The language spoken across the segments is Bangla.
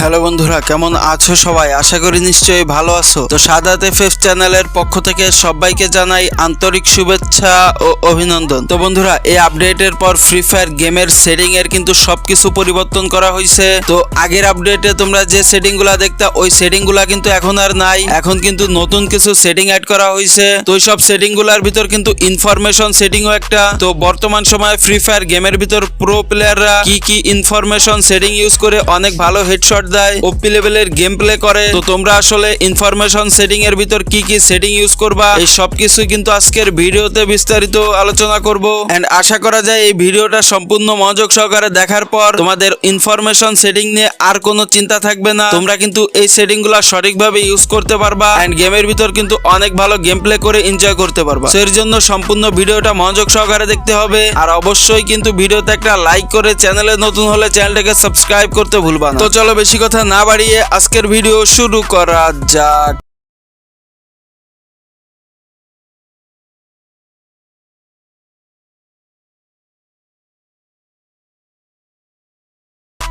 হ্যালো বন্ধুরা, কেমন আছো সবাই? আশা করি নিশ্চয়ই ভালো আছো। তো সাদাত এফ চ্যানেলের পক্ষ থেকে সবাইকে জানাই আন্তরিক শুভেচ্ছা ও অভিনন্দন। তো বন্ধুরা, এই আপডেটের পর ফ্রি ফায়ার গেমের সেটিং এর কিন্তু সবকিছু পরিবর্তন করা হয়েছে তো আগের আপডেটে তোমরা যে সেটিংগুলা দেখতা, ওই সেটিংগুলা কিন্তু এখন আর নাই। এখন কিন্তু নতুন কিছু সেটিং অ্যাড করা হয়েছে তো ওই সব সেটিংগুলার ভিতর কিন্তু ইনফরমেশন সেটিংও একটা। তো বর্তমান সময়ে ফ্রি ফায়ার গেমের ভিতর প্রো প্লেয়াররা কি কি ইনফরমেশন সেটিং ইউজ করে অনেক ভালো হেডশট দেয় ওপি লেভেলের গেম প্লে করে। তো তোমরা আসলে ইনফরমেশন সেটিং এর ভিতর কি কি সেটিং ইউজ করবা? এই সব কিছু কিন্তু আজকের ভিডিওতে বিস্তারিত আলোচনা করব। এন্ড আশা করা যায় এই ভিডিওটা সম্পূর্ণ মনোযোগ সহকারে দেখার পর তোমাদের ইনফরমেশন সেটিং নিয়ে আর কোনো চিন্তা থাকবে না। তোমরা কিন্তু এই সেটিংগুলা সঠিকভাবে ইউজ করতে পারবা এন্ড গেমের ভিতর কিন্তু অনেক ভালো গেম প্লে করে এনজয় করতে পারবা। এর জন্য সম্পূর্ণ ভিডিওটা মনোযোগ সহকারে দেখতে হবে। আর অবশ্যই কিন্তু ভিডিওতে একটা লাইক করে চ্যানেলে নতুন হলে চ্যানেলটাকে সাবস্ক্রাইব করতে ভুলবা না। তো চলো বেশি কথা না বাড়িয়ে আজকের ভিডিও শুরু করা যাক।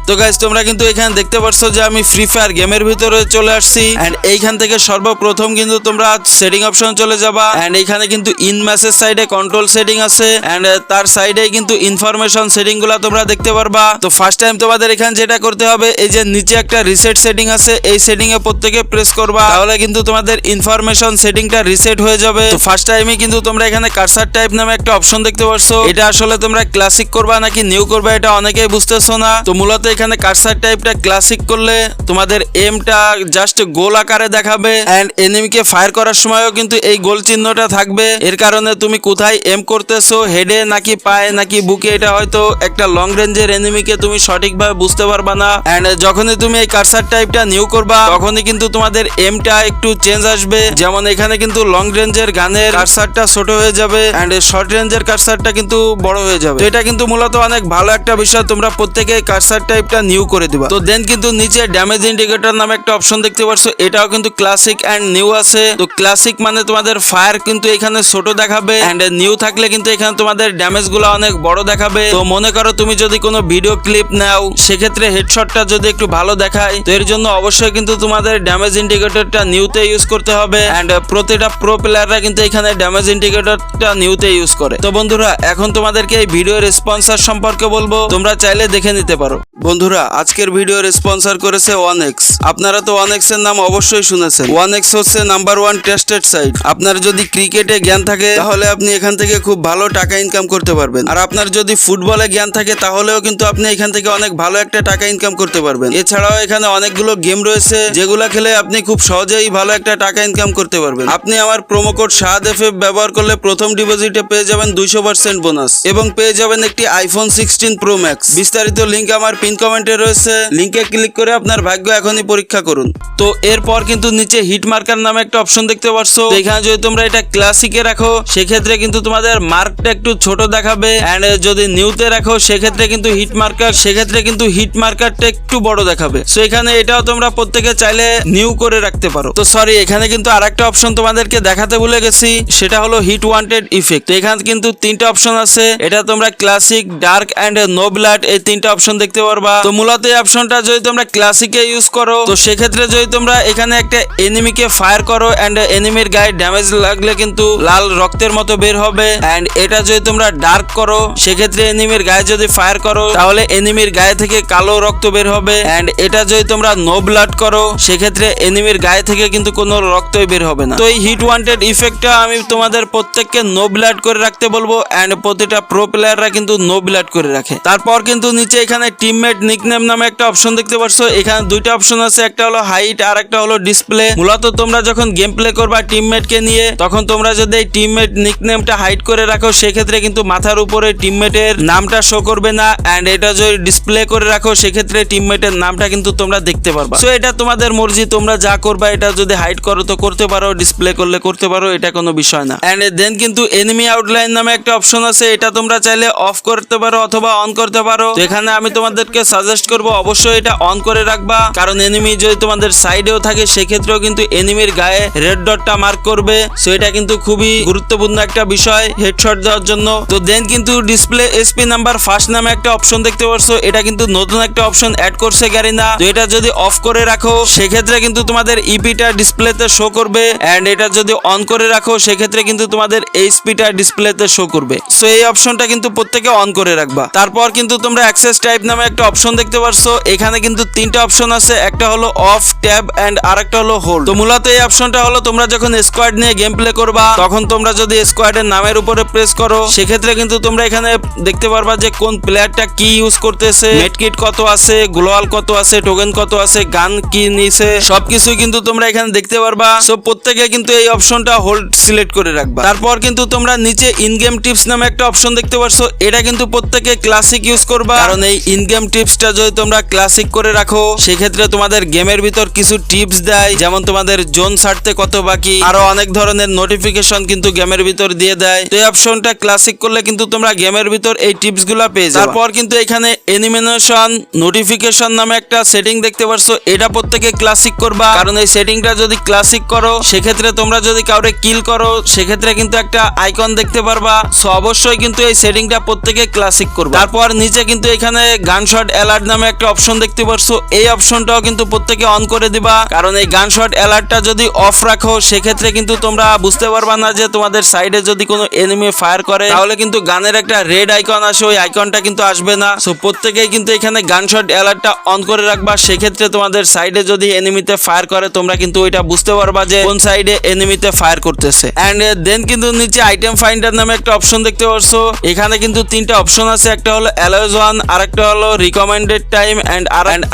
তো গাইজ তোমরা কিন্তু এখানে দেখতে পারছ যে আমি ফ্রি ফায়ার গেমের ভিতরে চলে আসছি। এন্ড এইখান থেকে সর্বপ্রথম কিন্তু তোমরা সেটিং অপশন চলে যাবা। এন্ড এইখানে কিন্তু ইন মেসেজ সাইডে কন্ট্রোল সেটিং আছে। এন্ড তার সাইডে কিন্তু ইনফরমেশন সেটিংগুলা তোমরা দেখতে পারবা। তো ফার্স্ট টাইম তোমাদের এখানে যেটা করতে হবে, এই যে নিচে একটা রিসেট সেটিং আছে, এই সেটিং এ প্রত্যেকে প্রেস করবা। তাহলে কিন্তু তোমাদের ইনফরমেশন সেটিংটা রিসেট হয়ে যাবে। তো ফার্স্ট টাইমে কিন্তু তোমরা এখানে কারসার টাইপ নামে একটা অপশন দেখতে পারছ। এটা আসলে তোমরা ক্লাসিক করবা নাকি নিউ করবা, এটা অনেকেই বুঝতেছো না। তো মূলত এখানে কারসার টাইপটা ক্লাসিক করলে তোমাদের এমটা জাস্ট গোল আকারে দেখাবে এন্ড এনিমিকে ফায়ার করার সময়ও কিন্তু এই গোল চিহ্নটা থাকবে। এর কারণে তুমি কোথায় এম করতেছো হেডে নাকি পায়ে নাকি বুকে, এটা হয়তো একটা লং রেঞ্জের এনিমিকে তুমি সঠিকভাবে বুঝতে পারবা না। এন্ড যখনই তুমি এই কারসার টাইপটা নিউ করবা, তখনই কিন্তু তোমাদের এমটা একটু চেঞ্জ আসবে। যেমন এখানে কিন্তু লং রেঞ্জের গানের কারসারটা ছোট হয়ে যাবে এন্ড শর্ট রেঞ্জের কারসারটা কিন্তু বড় হয়ে যাবে। এটা কিন্তু মূলত অনেক ভালো একটা বিষয়। তোমরা প্রত্যেকে কারসার টাইপটা নিউ করে দিবা। তো দেন কিন্তু নিচে ড্যামেজ ইন্ডিকেটর নামে একটা অপশন দেখতে পারছ, এটাও কিন্তু ক্লাসিক এন্ড নিউ আছে। তো ক্লাসিক মানে তোমাদের ফায়ার কিন্তু এখানে ছোট দেখাবে এন্ড নিউ থাকলে কিন্তু এখানে তোমাদের ড্যামেজগুলো অনেক বড় দেখাবে। তো মনে করো তুমি যদি কোনো ভিডিও ক্লিপ নাও, সেক্ষেত্রে হেডশটটা যদি একটু ভালো দেখায়, তো এর জন্য অবশ্যই কিন্তু তোমাদের ড্যামেজ ইন্ডিকেটরটা নিউতে ইউজ করতে হবে এন্ড প্রতিটা প্রো প্লেয়াররা কিন্তু এখানে ড্যামেজ ইন্ডিকেটরটা নিউতে ইউজ করে। তো বন্ধুরা, এখন তোমাদেরকে এই ভিডিওর স্পন্সর সম্পর্কে বলব, তোমরা চাইলে দেখে নিতে পারো। বন্ধুরা, আজকের ভিডিওর স্পন্সর করেছে ওয়ান এক্স আপনারা তো ওয়ান এক্সের নাম অবশ্যই শুনেছেন। ওয়ান এক্স হচ্ছে নাম্বার ওয়ান টেস্টেড সাইট আপনার যদি ক্রিকেটে জ্ঞান থাকে, তাহলে আপনি এখান থেকে খুব ভালো টাকা ইনকাম করতে পারবেন। আর আপনার যদি ফুটবলে জ্ঞান থাকে, তাহলেও কিন্তু আপনি এখান থেকে অনেক ভালো একটা টাকা ইনকাম করতে পারবেন। এছাড়াও এখানে অনেকগুলো গেম রয়েছে, যেগুলো খেলে আপনি খুব সহজেই ভালো একটা টাকা ইনকাম করতে পারবেন। আপনি আমার প্রোমো কোড শাহাদ এফ ব্যবহার করলে প্রথম ডিপোজিটে পেয়ে যাবেন দুইশো পার্সেন্ট বোনাস এবং পেয়ে যাবেন একটি আইফোন সিক্সটিন প্রো ম্যাক্স বিস্তারিত লিঙ্ক আমার পিন কমেন্টে রয়েছে লিঙ্কে ক্লিক করে আপনার ভাগ্য এখনই পরীক্ষা করুন। তো এরপর কিন্তু নিচে হিট মার্কার নামে একটা অপশন দেখতে পারছ। তো এখানে যদি তোমরা এটা ক্লাসিকে রাখো, সেক্ষেত্রে কিন্তু তোমাদের মার্কটা একটু ছোট দেখাবে। এন্ড যদি নিউতে রাখো, সেক্ষেত্রে কিন্তু হিট মার্কার সেক্ষেত্রে কিন্তু হিট মার্কারটা একটু বড় দেখাবে। সো এখানে এটাও তোমরা প্রত্যেকে চাইলে নিউ করে রাখতে পারো। তো সরি এখানে কিন্তু আরেকটা অপশন তোমাদেরকে দেখাতে ভুলে গেছি, সেটা হলো হিট ওয়ান্টেড ইফেক্ট এখানে কিন্তু তিনটা অপশন আছে। এটা তোমরা classic dark and no blood এই তিনটা অপশন দেখতে পারবা। তো মূলত এই অপশনটা যদি তোমরা ক্লাসিকে ইউজ করো, তো সেক্ষেত্রে যদি তোমরা এখানে একটা এনিমিকে ফায়ার করো এন্ড এনিমির গায়ে ড্যামেজ লাগলে কিন্তু লাল রক্তের মতো বের হবে এন্ড এটা যদি তোমরা ডার্ক করো, সেক্ষেত্রে এনিমির গায়ে যদি ফায়ার করো, তাহলে এনিমির গায়ে থেকে কালো রক্ত বের হবে এন্ড এটা যদি তোমরা নো ব্লাড করো, সেক্ষেত্রে এনিমির গায়ে থেকে কিন্তু কোনো রক্তই বের হবে না। তো এই হিট ওয়ান্টেড ইফেক্টটা আমি তোমাদের প্রত্যেককে নো ব্লাড করে রাখতে বলব এন্ড প্রতিটা প্রো প্লেয়াররা কিন্তু নো ব্লাড করে রাখে। তারপর কিন্তু নিচে এখানে টিমমেট নিকনেম নামে একটা অপশন দেখতে পারছ। এখানে দুইটা অপশন আছে, একটা হলো হাইট আর একটা হলো ডিসপ্লে মূলত তোমরা যখন গেম প্লে করবা টিমমেট কে নিয়ে, তখন তোমরা যদি এই টিমমেট নিকনেমটা হাইড করে রাখো, সেক্ষেত্রে কিন্তু মাথার উপরে টিমমেটের নামটা শো করবে না। এন্ড এটা যদি ডিসপ্লে করে রাখো, সেক্ষেত্রে টিমমেটের নামটা কিন্তু তোমরা দেখতে পারবা। সো এটা তোমাদের মর্জি, তোমরা যা করবা, এটা যদি হাইড করো, তো করতে পারো ডিসপ্লে করলে করতে পারো, এটা কোনো বিষয় না। এন্ড দেন কিন্তু এনিমি আউটলাইন নামে একটা অপশন আছে, এটা তোমরা চাইলে অফ করতে পারো অথবা অন করতে পারো। এখানে আমি তোমাদেরকে সাজেস্ট করব, অবশ্যই এটা অন করে রাখবা। কারণ এনিমি যদি তোমাদের সাইডেও থাকে, সেক্ষেত্রেও কিন্তু এনিমির গায়ে রেড ডটটা মার্ক করবে। সো এটা কিন্তু খুবই গুরুত্বপূর্ণ একটা বিষয় হেডশট দেওয়ার জন্য। তো দেন কিন্তু ডিসপ্লে এসপি নাম্বার ফার্স্ট নামে একটা অপশন দেখতে পারছ। এটা কিন্তু নতুন একটা অপশন অ্যাড করছে গারিনা তো এটা যদি অফ করে রাখো, সেক্ষেত্রে কিন্তু তোমাদের ইপিটা ডিসপ্লেতে শো করবে। এন্ড এটা যদি অন করে রাখো, সেক্ষেত্রে কিন্তু তোমাদের এইচপিটা ডিসপ্লেতে শো করবে। সো এই অপশনটা কিন্তু প্রত্যেকে অন করে রাখবা। তারপর কিন্তু তোমরা অ্যাক্সেস টাইপ নামে একটা অপশন দেখতে পারছ। এখানে কিন্তু তিনটা অপশন আছে। একটা হলো অফ ট্যাব এন্ড আরেকটা হলো হোল্ড তো মূলত এই অপশনটা হলো তোমরা যখন স্কোয়াড নিয়ে গেম প্লে করবা, তখন তোমরা যদি স্কোয়াডের নামের উপরে প্রেস করো, সেক্ষেত্রে কিন্তু তোমরা এখানে দেখতে পারবা যে কোন প্লেয়ারটা কি ইউজ করতেছে। মেডকিট কত আছে গ্লোয়াল কত আছে টোকেন কত আছে গান কি নিছে সবকিছু কিন্তু তোমরা এখানে দেখতে পারবা। সো প্রত্যেকে কিন্তু এই অপশনটা হোল্ড সিলেক্ট করে রাখবা। তারপর কিন্তু তোমরা নিচে ইন গেম টিপস নামে একটা অপশন দেখতে পারছ। এটা কিন্তু প্রত্যেকে ক্লাসিক ইউজ করবা। কারণ এই ইন গেম টিপসটা যদি তোমরা ক্লাসিক করে রাখো, সেক্ষেত্রে তোমাদের গেমের ভিতর কিছু টিপস দেয়। যেমন তোমাদের জোন ছাড়তে কত বাকি, আরও অনেক ধরনের নোটিফিকেশন কিন্তু গেমের ভিতর দিয়ে দেয়। তো এই অপশনটা ক্লাসিক করলে কিন্তু তোমরা গেমের ভিতর এই টিপসগুলা পেয়ে যাবে। তারপর কিন্তু এখানে এনিমেশন নোটিফিকেশন নামে একটা সেটিং দেখতে পারছ। এটা প্রত্যেকে ক্লাসিক করবা। কারণ এই সেটিংটা যদি ক্লাসিক করো, সেক্ষেত্রে তোমরা যদি কাউরে কিল করো, সেক্ষেত্রে কিন্তু একটা আইকন দেখতে পারবা। সো অবশ্যই কিন্তু এই সেটিংটা প্রত্যেকে ক্লাসিক করবা। তারপর নিচে কিন্তু এখানে গানশট অ্যালার্ট নামে একটা অপশন দেখতে পারছ। এই অপশনটাও কিন্তু প্রত্যেকে অন করে দিবা। কারণ এই গান গানশট অ্যালার্টটা যদি অফ রাখো, সেক্ষেত্রে কিন্তু তোমরা বুঝতে পারবা না যে তোমাদের সাইডে যদি কোনো এনিমি ফায়ার করে, তাহলে কিন্তু গানের একটা রেড আইকন আসে, ওই আইকনটা কিন্তু আসবে না। সো প্রত্যেকেই কিন্তু এখানে গান গানশট অ্যালার্টটা অন করে রাখবা। সেক্ষেত্রে তোমাদের সাইডে যদি এনিমিতে ফায়ার করে, তোমরা কিন্তু ওইটা বুঝতে পারবা যে কোন সাইডে এনিমিতে ফায়ার করতেছে। এন্ড দেন কিন্তু নিচে আইটেম ফাইন্ডার নামে একটা অপশন দেখতে পারছ। এখানে কিন্তু তিনটা অপশন আছে। একটা হলো অ্যালোজ ওয়ান আরেকটা হলো রিকমেন্ডেড টাইম এন্ড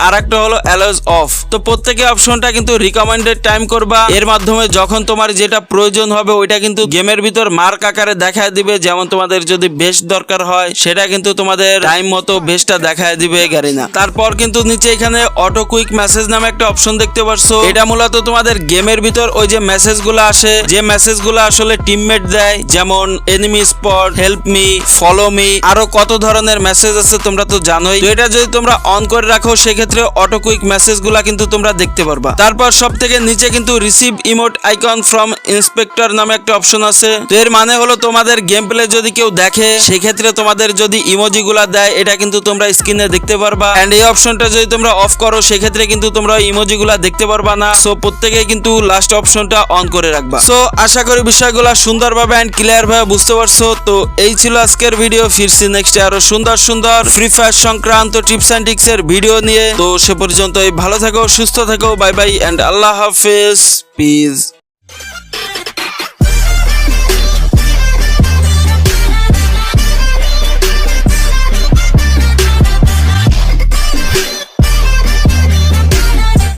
আর একটা হলো অ্যালোজ অফ তো প্রত্যেকে অপশনটা কিন্তু রিকমেন্ডেড টাইম করবা। এর মাধ্যমে যখন তোমার যেটা প্রয়োজন হবে, ওইটা কিন্তু গেমের ভিতর মার্ক আকারে দেখায় দিবে। যেমন তোমাদের যদি বেশ দরকার হয়, সেটা কিন্তু তোমাদের টাইম মতো বেশটা দেখায় দিবে গাড়িনা। তারপর কিন্তু নিচে এখানে অটো কুইক মেসেজ নামে একটা অপশন দেখতে পারছ। এটা মূলত তোমাদের গেমের ভিতর ওই যে মেসেজগুলো আসে। যে মেসেজগুলো আসলে টিমমেট দেয়, যেমন enemy spot help me follow me আরও কত ধরনের মেসেজ আছে তোমরা তো জানোই। তো এটা যদি তোমরা অন করে রাখো, সেক্ষেত্রে অটো কুইক মেসেজগুলা কিন্তু তোমরা দেখতে পারবা। তারপর সব থেকে নিচে কিন্তু receive emote icon from inspector নামে একটা অপশন আছে। তো এর মানে হলো তোমাদের গেম প্লে যদি কেউ দেখে, সেক্ষেত্রে তোমাদের যদি ইমোজি গুলা দেয়, এটা কিন্তু তোমরা স্ক্রিনে দেখতে পারবা। এন্ড এই অপশনটা যদি তোমরা অফ করো, সেক্ষেত্রে কিন্তু তোমরা ইমোজি গুলা দেখতে পারবা না। সো প্রত্যেকে কিন্তু লাস্ট অপশনটা অন করে রাখবা। সো আশা করি বিষয়গুলো সুন্দরভাবে এন্ড ক্লিয়ার ভাবে বুঝতে পারছ। তো এই ছিল আজকের ভিডিও ফিরছি নেক্সট আরও সুন্দর সুন্দর ফ্রি ফায়ার সংক্রান্ত টিপস অ্যান্ড টিক্স এর ভিডিও নিয়ে। তো সে পর্যন্ত ভালো থাকো, সুস্থ থাকো, বাই বাই অ্যান্ড আল্লাহ হাফেজ পিস